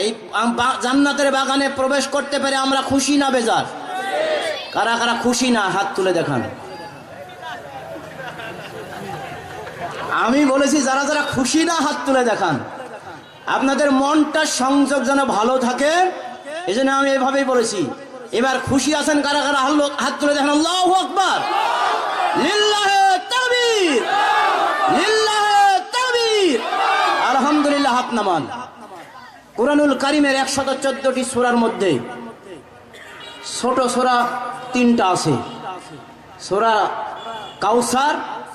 এই জান্নাতের বাগানে প্রবেশ করতে পেরে আমরা খুশি না, বেজার? কারা কারা খুশি না? হাত তুলে দেখান। আমি বলেছি, যারা যারা খুশি না, হাত তুলে দেখান। আপনাদের মনটা সংযোগ যেন ভালো থাকে এই জন্য আমি এভাবেই বলেছি। এবার খুশি আছেন কারা কারা? হাল- হাত তুলে দেখেন। আল্লাহ আকবার। আলহামদুলিল্লাহ, হাত নামান। কোরআনুল কারিমের একশত চোদ্দটি সোরার মধ্যে ছোট সোরা তিনটা আছে। সোরা কাউসার,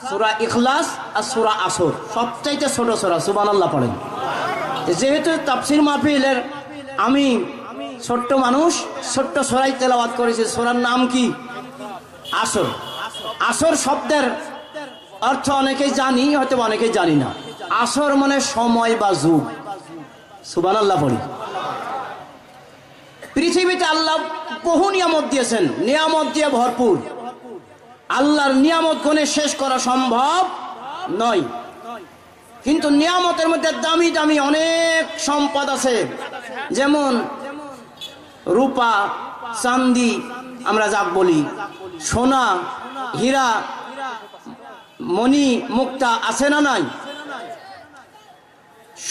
সোরা ইখলাস আর সোরা আসর। সবচাইতে ছোট সূরা, সুবহানাল্লাহ পড়েন। যেহেতু তাফসির মাহফিলের আমি ছোট্ট মানুষ, ছোট্ট সরাই তেলাওয়াত করেছি, সোরার নাম কি? আসর। আসর শব্দের অর্থ অনেকেই জানি হয়তো অনেকেই জানি না। আসর মানে সময় বা যুগ। সুবান আল্লাহ পড়ি। পৃথিবীতে আল্লাহ বহু নিয়ামত দিয়েছেন, নিয়ামত দিয়ে ভরপুর। আল্লাহর নিয়ামত গুণে শেষ করা সম্ভব নয়। কিন্তু নিয়ামতের মধ্যে দামি দামি অনেক সম্পদ আছে। যেমন রূপা চান্দি আমরা যাক বলি, সোনা, হীরা, মণি, মুক্তা আছে না নাই?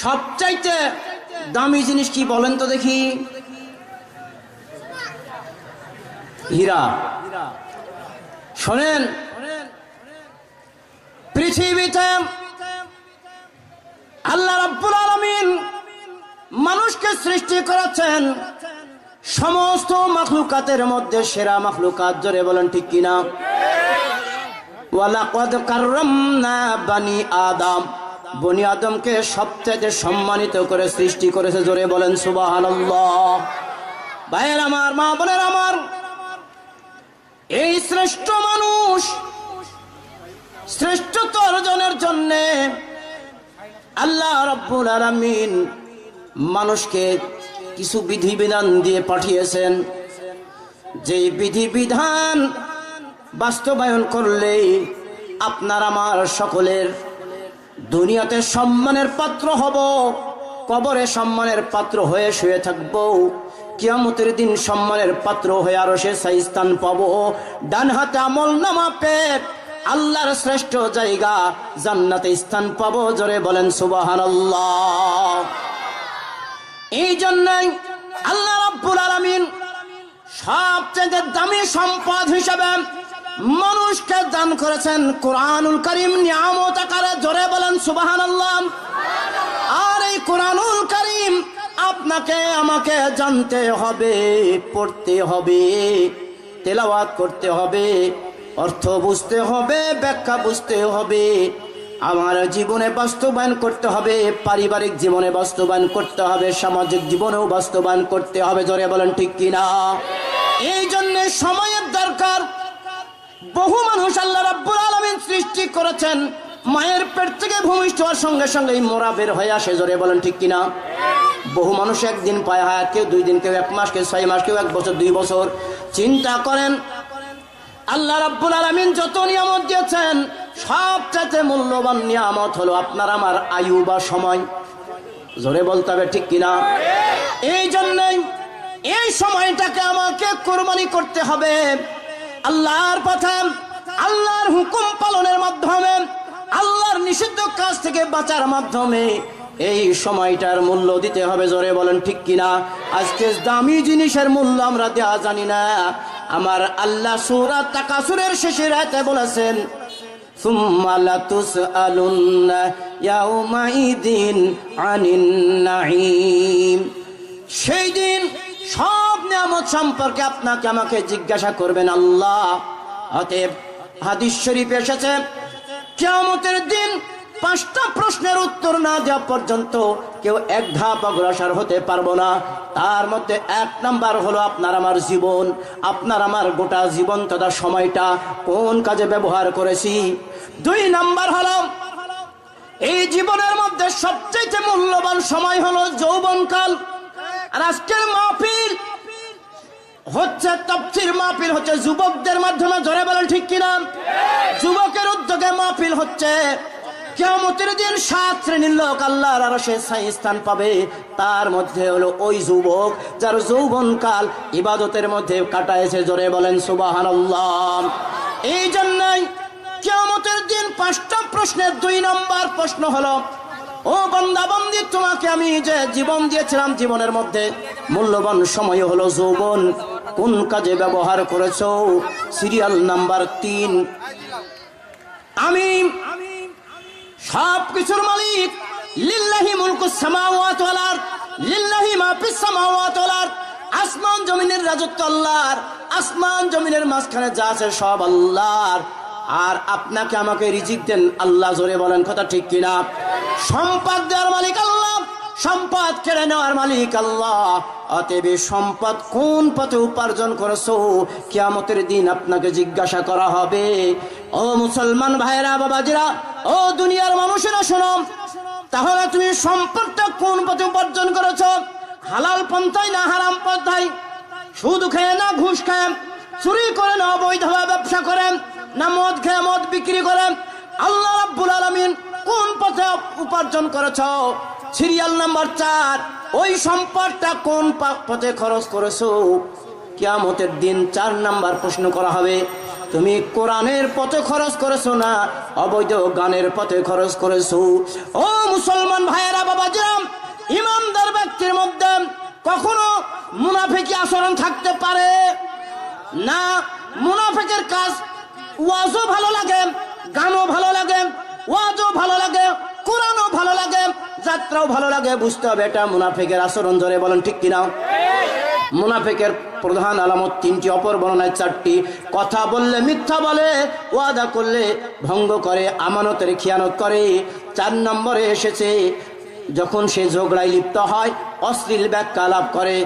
সবচাইতে দামি জিনিস কি বলেন তো দেখি। হীরা। শোনেন, পৃথিবীতে আল্লাহ রাব্বুল আলামিন মানুষকে সৃষ্টি করেছেন সমস্ত মাখলুকাতের মধ্যে সেরা মাখলুকাত, জোরে বলেন ঠিক কিনা। ওয়ালাকাদ কাররামনা বানি আদম। বনি আদমকে সবচেয়ে সম্মানিত করে সৃষ্টি করেছে, জোরে বলেন, সুবহানাল্লাহ। ভাইয়ের আমার, মা বোনের আমার, এই শ্রেষ্ঠ মানুষ শ্রেষ্ঠত্ব অর্জনের জন্যে আল্লাহ রব্বুল আলামিন মানুষকে কিছু বিধিবিধান দিয়ে পাঠিয়েছেন। যে বিধিবিধান বাস্তবায়ন করলেই আপনার, আমার সকলের দুনিয়াতে সম্মানের পাত্র হব, কবরে সম্মানের পাত্র হয়ে শুয়ে থাকব, কিয়ামতের দিন সম্মানের পাত্র হয়ে আরও সে স্থান পাবো। ডান হাতে আমল নামা পেট, আল্লাহর শ্রেষ্ঠ জায়গা, জান্নাতে স্থান পাবো, জোরে বলেন সুবহানাল্লাহ। এই জন্যই আল্লাহ রাব্বুল আলামিন সবচেয়ে দামি সম্পদ হিসেবে মানুষকে দান করেছেন কোরআনুল করিম, নিয়ামত আকারে জোরে বলেন সুবহানাল্লাহ। আর এই কোরআনুল করিম আপনাকে, আমাকে জানতে হবে, পড়তে হবে, তেলাওয়াত করতে হবে, অর্থ বুঝতে হবে, ব্যাখ্যা বুঝতে হবে, আমার জীবনে বাস্তবায়ন করতে হবে, পারিবারিক জীবনে বাস্তবায়ন করতে হবে, সামাজিক জীবনেও বাস্তবায়ন করতে হবে, জোরে বলেন ঠিক কিনা? এই জন্য সময়ের দরকার বহু মানুষ আল্লাহ রাব্বুল আলামিন সৃষ্টি করেছেন। মায়ের পেট থেকে ভূমিষ্ঠ হওয়ার সঙ্গে সঙ্গে মোরা বের হয়ে আসে, জোরে বলেন ঠিক কিনা? বহু মানুষ একদিন পায় হায়াত, কেউ দুই দিন, কেউ এক মাস, কেউ ছয় মাস, কেউ এক বছর, দুই বছর। চিন্তা করেন, আল্লাহ রাব্বুল আলামিন যত নিয়ামত দিয়েছেন, সবচাইতে মূল্যবান নিয়ামত হলো আপনার আমার আয়ু বা সময়। জোরে বলতে হবে ঠিক কিনা? এই জন্যই এই সময়টাকে আমাকে কোরবানি করতে হবে। আল্লাহর পাঠান আল্লাহর হুকুম পালনের মাধ্যমে, আল্লাহর নিষিদ্ধ কাজ থেকে বাঁচার মাধ্যমে এই সময়টার মূল্য দিতে হবে জোরে বলেন ঠিক কিনা? আজকে দামি জিনিসের মূল্য আমরা দেওয়া জানি না। আমার আল্লাহ সুরা তাকাসুরের শেষে রাতে বলেছেন সেই দিন সব নিয়ামত সম্পর্কে আপনাকে আমাকে জিজ্ঞাসা করবেন আল্লাহ। অতএব হাদিস শরীফ এসেছে। কিয়ামতের দিন পাঁচটা প্রশ্নের উত্তর না দেওয়া পর্যন্ত কেউ এক ধাপ অগ্রসর হতে পারব না। তার মধ্যে এক নাম্বার হলো আপনার আমার জীবন, আপনার আমার গোটা জীবন তথা সময়টা কোন কাজে ব্যবহার করেছি। দুই নাম্বার হলো, এই জীবনের মধ্যে সবচেয়ে মূল্যবান সময় হলো যৌবনকাল। আর আজকের মাহফিল হচ্ছে তফসির মাহফিল, হচ্ছে যুবকদের মাধ্যমে ধরে বলেন ঠিক কিনা? যুবকের উদ্যোগে মাহফিল হচ্ছে। কেমতের দিন সাত শ্রেণির লোক আল্লাহর আরও সে স্থান পাবে। তার মধ্যে হলো ওই যুবক যার যৌবন কাল ইবাদতের মধ্যে কাটাইছে, জোরে বলেন সুবাহান এই জন্যই কেমতের দিন পাঁচটা প্রশ্নের দুই নম্বর প্রশ্ন হলো ও বন্দা, বন্দি, তোমাকে আমি যে জীবন দিয়েছিলাম জীবনের মধ্যে, মূল্যবান সময় হলো যৌবন। কোন কাজে ব্যবহার করেছ? সিরিয়াল নাম্বার তিন। আমি সব কিছুর মালিক। লিল্লাহি মুলকু সামাওয়াত ওয়াল আরদ। লিল্লাহি মা ফিস সামাওয়াত ওয়াল আরদ। আসমান জমিনের রাজত্ব আল্লাহর। আসমান জমিনের মাঝখানে যা আছে সব আল্লাহর। আর আপনাকে আমাকে রিজিক দেন, আল্লাহ জোরে বলেন, কথা ঠিক কিনা? সম্পদ দেওয়ার মালিক আল্লাহ, সম্পদ কেড়ে নেওয়ার মালিক আল্লাহ। অতএব সম্পদ কোন পথে উপার্জন করেছ? কিয়ামতের দিন আপনাকে জিজ্ঞাসা করা হবে। ও মুসলমান ভাইরা বাবাজিরা, ও দুনিয়ার মানুষেরা, শোনো। তাহলে তুমি সম্পদটা কোন পথে উপার্জন করেছ? হালাল পন্থায় না হারাম পন্থায়? সুদ খেয়ে না ঘুষ খায়? চুরি করে না অবৈধভাবে ব্যবসা করেন না মদ খেয়ে মদ বিক্রি করেন আল্লাহ রাব্বুল আলামিন কোন পথে উপার্জন করেছ? সিরিয়াল নাম্বার চার, ওই সম্পদটা কোন পথে খরচ করেছ? কিয়ামতের দিন চার নাম্বার প্রশ্ন করা হবে, তুমি কোরআনের পথে খরচ করেছ না অবৈধ গানের পথে খরচ করেছ? ও মুসলমান ভাইয়েরা বাবা বাবাজিরাম, ইমানদার ব্যক্তির মধ্যে কখনো মুনাফিকি আচরণ থাকতে পারে? না, মুনাফিকের কাজ ওয়াজও ভালো লাগে, গানও ভালো লাগে, ওয়াজও ভালো লাগে, কোরআনও ভালো লাগে, যাত্রাও ভালো লাগে, বুঝতে হবে এটা মুনাফিকের আচরণ ধরে বলেন ঠিক কিনা। মুনাফিকের প্রধান আলামত তিনটি, অপর বর্ণনায় চারটি। কথা বললে মিথ্যা বলে, ওয়াদা করলে ভঙ্গ করে, আমানতের খেয়ানত করে। চার নম্বরে এসেছে, যখন সে ঝগড়ায় লিপ্ত হয়, অশ্লীল ব্যাখ্যা লাভ করে।